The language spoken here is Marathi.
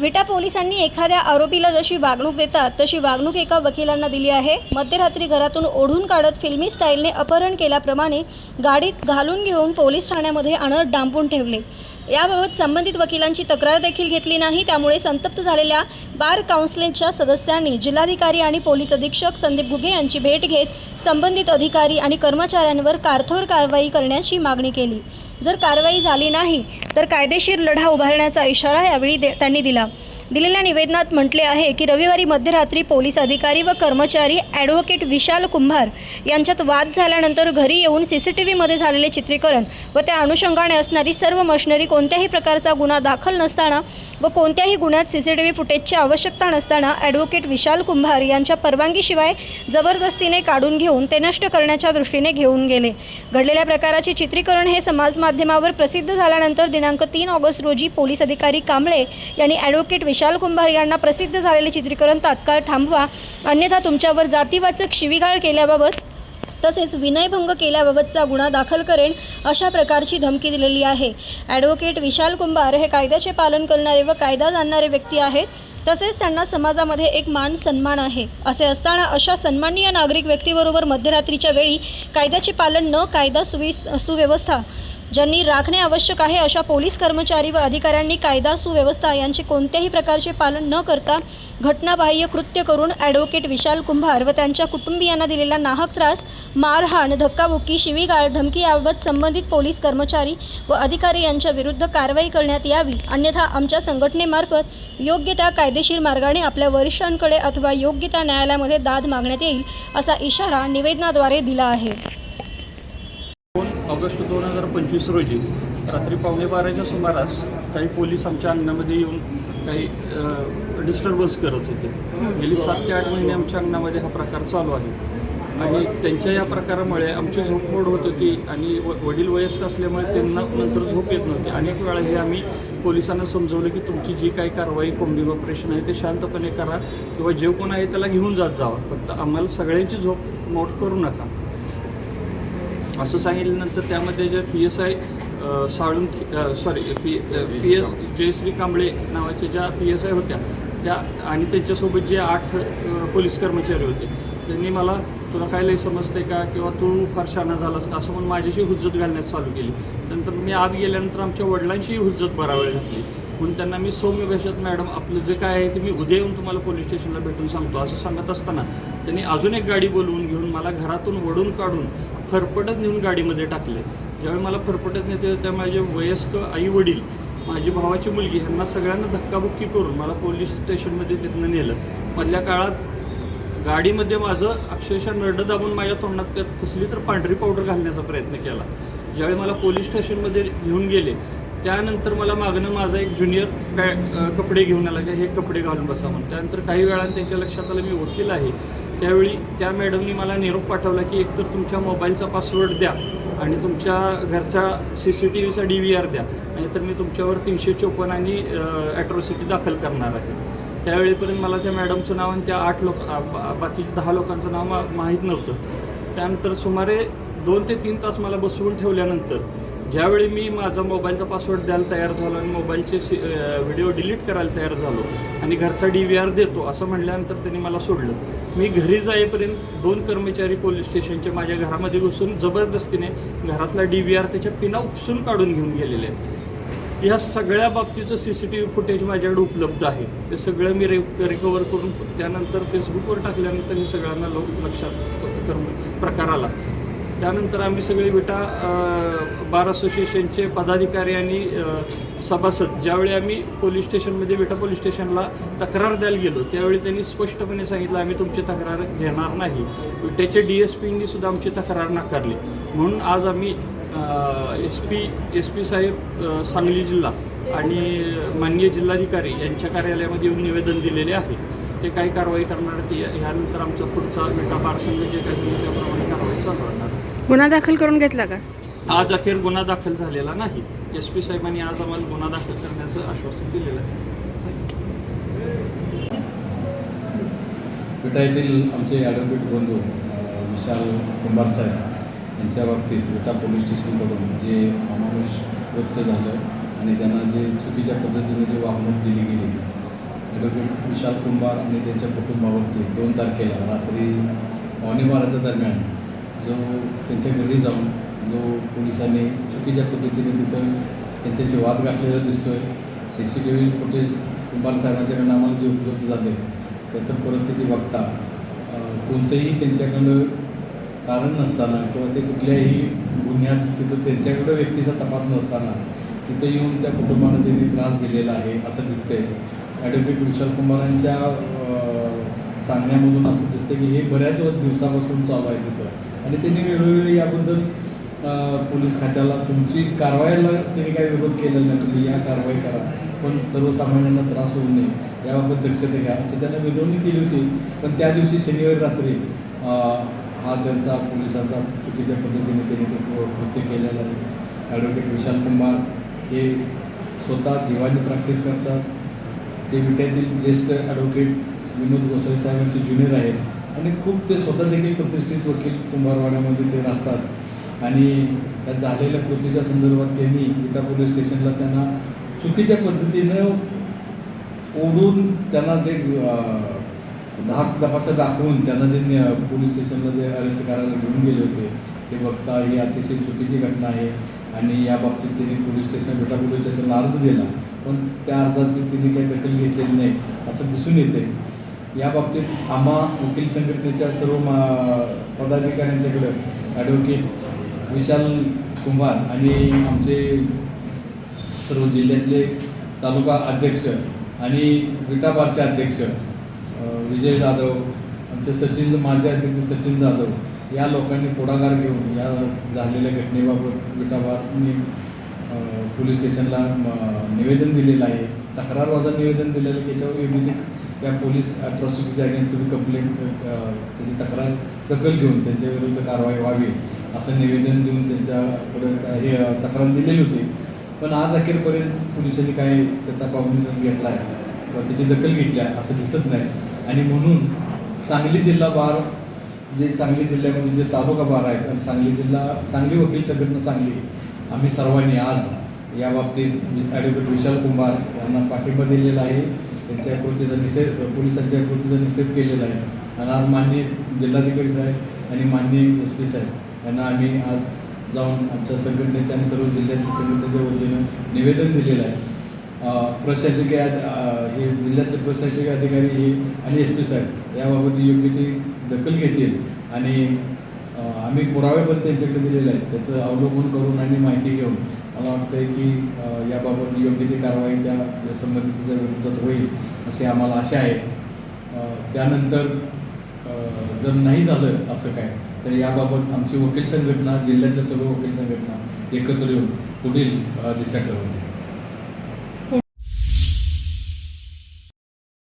विटा पोलिसांनी एखाद्या आरोपीला जशी वागणूक देतात तशी वागणूक एका वकिलांना दिली आहे. मध्यरात्री घरातून ओढून काढत फिल्मी स्टाईलने अपहरण केल्याप्रमाणे गाडीत घालून घेऊन पोलीस ठाण्यामध्ये आणत डांबून ठेवले. याबाबत संबंधित वकिलांची तक्रार देखील घेतली नाही. त्यामुळे संतप्त झालेल्या बार काउन्सिलच्या सदस्यांनी जिल्हाधिकारी आणि पोलीस अधीक्षक संदीप घुगे यांची भेट घेत संबंधित अधिकारी आणि कर्मचाऱ्यांवर कारथोर कारवाई करण्याची मागणी केली. जर कारवाई झाली नाही तर कायदेशीर लढा उभारण्याचा इशारा यावेळी दे त्यांनी दिला. दिलेल्या निवेदनात म्हटले आहे की रविवारी मध्यरात्री पोलीस अधिकारी व कर्मचारी ॲडव्होकेट विशाल कुंभार यांच्यात वाद झाल्यानंतर घरी येऊन सी सी टी व्हीमध्ये झालेले चित्रीकरण व त्या अनुषंगाने असणारी सर्व मशिनरी कोणत्याही प्रकारचा गुन्हा दाखल नसताना व कोणत्याही गुन्ह्यात सी सी टी व्ही फुटेजची आवश्यकता नसताना ॲडव्होकेट विशाल कुंभार यांच्या परवानगीशिवाय जबरदस्तीने काढून घेऊन ते नष्ट करण्याच्या दृष्टीने घेऊन गेले. घडलेल्या प्रकाराचे चित्रीकरण हे समाज माध्यमावर प्रसिद्ध झाल्यानंतर दिनांक तीन ऑगस्ट रोजी पोलीस अधिकारी कांबळे यांनी ॲडव्होकेट विशाल कुंभार यांना प्रसिद्ध झालेले चित्रीकरण तात्काळ थांबवा. अन्यथा तुमच्यावर जातीवाचक शिवीगाळ केल्याबाबत तसेच विनयभंग केल्याबाबतचा गुन्हा दाखल करेन अशा प्रकारची धमकी दिलेली आहे. ॲडव्होकेट विशाल कुंभार हे कायद्याचे पालन करणारे व कायदा जाणणारे व्यक्ती आहेत. तसेच त्यांना समाजामध्ये एक मान सन्मान आहे. असे असताना अशा सन्माननीय नागरिक व्यक्तीबरोबर मध्यरात्रीच्या वेळी कायद्याचे पालन न कायदा सुवि सुव्यवस्था ज्यांनी राखणे आवश्यक आहे अशा पोलीस कर्मचारी व अधिकाऱ्यांनी कायदा सुव्यवस्था यांचे कोणत्याही प्रकारचे पालन न करता घटनाबाह्य कृत्य करून ॲडव्होकेट विशाल कुंभार व त्यांच्या कुटुंबियांना दिलेला नाहक त्रास मारहाण धक्काबुक्की शिवीगाळ धमकी याबाबत संबंधित पोलीस कर्मचारी व अधिकारी यांच्या विरुद्ध कारवाई करण्यात यावी. अन्यथा आमच्या संघटनेमार्फत योग्य त्या कायदेशीर मार्गाने आपल्या वरिष्ठांकडे अथवा योग्य त्या न्यायालयामध्ये दाद मागण्यात येईल असा इशारा निवेदनाद्वारे दिला आहे. ऑगस्ट दोन हजार पंचवीस रोजी रात्री पावणे बाराच्या सुमारास काही पोलीस आमच्या अंगणामध्ये येऊन काही डिस्टर्बन्स करत होते. गेली सात ते आठ महिने आमच्या अंगणामध्ये हा प्रकार चालू आहे. आणि त्यांच्या या प्रकारामुळे आमची झोप मोड होत होती आणि व वडील वयस्क असल्यामुळे त्यांना नंतर झोप येत नव्हती. अनेक वेळा हे आम्ही पोलिसांना समजवलं की तुमची जी काही कारवाई कोंबिंग ऑपरेशन आहे ते शांतपणे करा किंवा जे कोण आहे त्याला घेऊन जात जावं. फक्त आम्हाला सगळ्यांची झोप मोड करू नका. असं सांगितल्यानंतर त्यामध्ये जे P S I साळून sorry P P S Jayashree Kamble नावाच्या ज्या पी एस आय होत्या त्या आणि त्यांच्यासोबत जे आठ पोलीस कर्मचारी होते त्यांनी मला तुला काय लय समजते का? किंवा तू फार झालास का? असं म्हणून माझ्याशी हुज्जत घालण्यास चालू केली. नंतर मी आत गेल्यानंतर आमच्या वडिलांशीही हुज्जत बरावेळ घातली म्हणून त्यांना मी सौम्य भाषेत मॅडम आपलं जे काय आहे ते मी उद्या येऊन तुम्हाला पोलीस स्टेशनला भेटून सांगतो. असं सांगत असताना त्यांनी अजून एक गाडी बोलवून घेऊन मला घरातून वडून काढून फरफटत नेऊन गाडीमध्ये टाकले. ज्यावेळी मला फरफटत नेते त्या माझे वयस्क आई वडील माझी भावाची मुलगी ह्यांना सगळ्यांना धक्काबुक्की करून मला पोलीस स्टेशनमध्ये तिथनं नेलं. मधल्या काळात गाडीमध्ये माझं अक्षरशः नरडं दाबून माझ्या तोंडात कसली तर पांढरी पावडर घालण्याचा प्रयत्न केला. ज्यावेळी मला पोलीस स्टेशनमध्ये घेऊन गेले त्यानंतर मला मागणं माझा एक ज्युनियर पॅ कपडे घेऊन आला की हे कपडे घालून बसा म्हणून. त्यानंतर काही वेळानं त्यांच्या लक्षात आलं मी वकील आहे. त्यावेळी त्या मॅडमनी मला निरोप पाठवला की एकतर तुमच्या मोबाईलचा पासवर्ड द्या आणि तुमच्या घरचा सी सी टी व्हीचा डी व्ही आर द्या. नाहीतर मी तुमच्यावर तीनशे चोपन्न आणि ॲट्रॉसिटी दाखल करणार आहे. त्यावेळीपर्यंत मला त्या मॅडमचं नाव आणि त्या आठ लोक बा- बाकी दहा लोकांचं नाव मा माहीत नव्हतं. त्यानंतर सुमारे दोन ते तीन तास मला बसवून ठेवल्यानंतर ज्यावेळी मी माझा मोबाईलचा पासवर्ड द्यायला तयार झालो आणि मोबाईलचे सी व्हिडिओ डिलीट करायला तयार झालो आणि घरचा डी व्ही आर देतो असं म्हटल्यानंतर त्यांनी मला सोडलं. मी घरी जाईपर्यंत दोन कर्मचारी पोलीस स्टेशनचे माझ्या घरामध्ये घुसून जबरदस्तीने घरातला डी व्ही आर त्याच्या पिना उपसून काढून घेऊन गेलेले आहेत. या सगळ्या बाबतीचं C C T V footage माझ्याकडे उपलब्ध आहे. ते सगळं मी रे रिकवर करून त्यानंतर फेसबुकवर टाकल्यानंतर हे सगळ्यांना लोक लक्षात करून प्रकार आला. त्यानंतर आम्ही सगळे विटा बार असोसिएशनचे पदाधिकारी आणि सभासद ज्यावेळी आम्ही पोलीस स्टेशनमध्ये विटा पोलीस स्टेशनला तक्रार द्यायला गेलो त्यावेळी त्यांनी स्पष्टपणे सांगितलं आम्ही तुमची तक्रार घेणार नाही. विट्याचे डी एस पींनी सुद्धा आमची तक्रार नाकारली. म्हणून आज आम्ही एस पी एस पी साहेब सांगली जिल्हा आणि माननीय जिल्हाधिकारी यांच्या कार्यालयामध्ये येऊन निवेदन दिलेले आहे. ते काही कारवाई करणार ती ते ह्यानंतर आमचा पुढचा विटा पार्सल संघ जे काही असेल त्याप्रमाणे कारवाई चालू राहणार. गुन्हा दाखल करून घेतला का? आज अखेर गुन्हा दाखल झालेला नाही. एस पी साहेबांनी आज आम्हाला गुन्हा दाखल करण्याचं आश्वासन दिलेलं आहे. विटा येथील आमचे ॲडव्होकेट बंधू विशाल कुंभार साहेब यांच्या बाबतीत विटा पोलीस स्टेशनकडून जे अमानुष कृत्य झालं आणि त्यांना जे चुकीच्या पद्धतीने जे वागणूक दिली गेली ॲडव्होकेट विशाल कुंभार आणि त्यांच्या कुटुंबावरती दोन तारखेला रात्री पावणे बाराच्या दरम्यान जो त्यांच्या घरी जाऊन जो पोलिसांनी चुकीच्या पद्धतीने तिथं त्यांच्याशी वाद घातलेला दिसतोय. C C T V footage Kumbhar साहेबांच्याकडनं आम्हाला जे उपलब्ध झाले त्याचं परिस्थिती बघता कोणतंही त्यांच्याकडं कारण नसताना किंवा ते कुठल्याही गुन्ह्यात तिथं त्यांच्याकडं व्यक्तीचा तपास नसताना तिथे येऊन त्या कुटुंबानं त्यांनी त्रास दिलेला आहे असं दिसतंय. ॲडव्होकेट विशाल कुमारांच्या सांगण्यामधून असं दिसतं की हे बऱ्याच दिवसापासून चालू आहे तिथं. आणि त्यांनी वेळोवेळी याबद्दल पोलीस खात्याला तुमची कारवाईला त्यांनी काही विरोध केलेला नाही तुम्ही या कारवाई करा. पण सर्वसामान्यांना त्रास होऊ नये याबाबत दक्षता घ्या. असं त्यांना विनवणी केली होती. पण त्या दिवशी शनिवारी रात्री हा त्यांचा पोलिसांचा चुकीच्या पद्धतीने त्यांनी ते कृत्य केलेलं आहे. ॲडव्होकेट विशाल कुमार हे स्वतः दिवाणी प्रॅक्टिस करतात. ते विट्यातील ज्येष्ठ ॲडव्होकेट विनोद गोसावी साहेबांचे ज्युनियर आहेत. आणि खूप ते स्वतः देखील प्रतिष्ठित वकील कुंभारवाड्यामध्ये ते राहतात. आणि या झालेल्या कृतीच्या संदर्भात त्यांनी विटा पोलीस स्टेशनला त्यांना चुकीच्या पद्धतीनं ओढून त्यांना जे दहा धाक तपासा दाखवून त्यांना जे पोलीस स्टेशनला जे अरेस्ट करायला घेऊन गेले होते हे बघता ही अतिशय चुकीची घटना आहे. आणि या बाबतीत त्यांनी पोलीस स्टेशन विटा पोलीस स्टेशनला अर्ज दिला. पण त्या अर्जाची त्यांनी काही दखल घेतलेली नाही असं दिसून येते. या बाबतीत आम्हा वकील संघटनेच्या सर्व मा पदाधिकाऱ्यांच्याकडं ॲडव्होकेट विशाल कुंभार आणि आमचे सर्व जिल्ह्यातले तालुका अध्यक्ष आणि विटाबारचे अध्यक्ष विजय जाधव आमचे सचिन माजी अध्यक्ष सचिन जाधव या लोकांनी पुढाकार घेऊन या झालेल्या घटनेबाबत विटाबारनी पोलीस स्टेशनला निवेदन दिलेलं आहे. तक्रारवाजा निवेदन दिलेलं आहे. त्याच्यावर योग्य त्या या पोलीस अट्रॉसिटीच्या अगेन्स्ट तुम्ही कंप्लेंट त्याची तक्रार दखल घेऊन त्यांच्या विरुद्ध कारवाई व्हावी असं निवेदन देऊन त्यांच्याकडे हे तक्रार दिलेली होती. पण आज अखेरपर्यंत पोलिसांनी काय त्याचा कॉग्निशन घेतला आहे किंवा त्याची दखल घेतली आहे असं दिसत नाही. आणि म्हणून सांगली जिल्हा बार जे सांगली जिल्ह्यामध्ये जे तालुका बार आहेत आणि सांगली जिल्हा सांगली वकील संघटना सांगली आम्ही सर्वांनी आज या बाबतीत म्हणजे ॲडव्होकेट विशाल कुंभार यांना पाठिंबा दिलेला आहे. त्यांच्या कृतीचा निषेध पोलिसांच्या कृतीचा निषेध केलेला आहे. आणि आज माननीय जिल्हाधिकारी साहेब आणि माननीय एस पी साहेब यांना आम्ही आज जाऊन आमच्या संघटनेच्या आणि सर्व जिल्ह्यातील संघटनेच्या वतीनं निवेदन दिलेलं आहे. प्रशासकीय हे जिल्ह्यातले प्रशासकीय अधिकारी हे आणि एस पी साहेब याबाबत योग्य ती दखल घेतील. आणि आम्ही पुरावे पण त्यांच्याकडे दिलेले आहेत. त्याचं अवलोकन करून आणि माहिती घेऊन मला वाटतं की याबाबत योग्य ती कारवाई त्या जे संबंधिताच्या विरोधात होईल अशी आम्हाला आशा आहे. त्यानंतर जर नाही झालं असं काय तर याबाबत आमची वकील संघटना जिल्ह्यातल्या सर्व वकील संघटना एकत्र येऊन पुढील दिशा ठरवते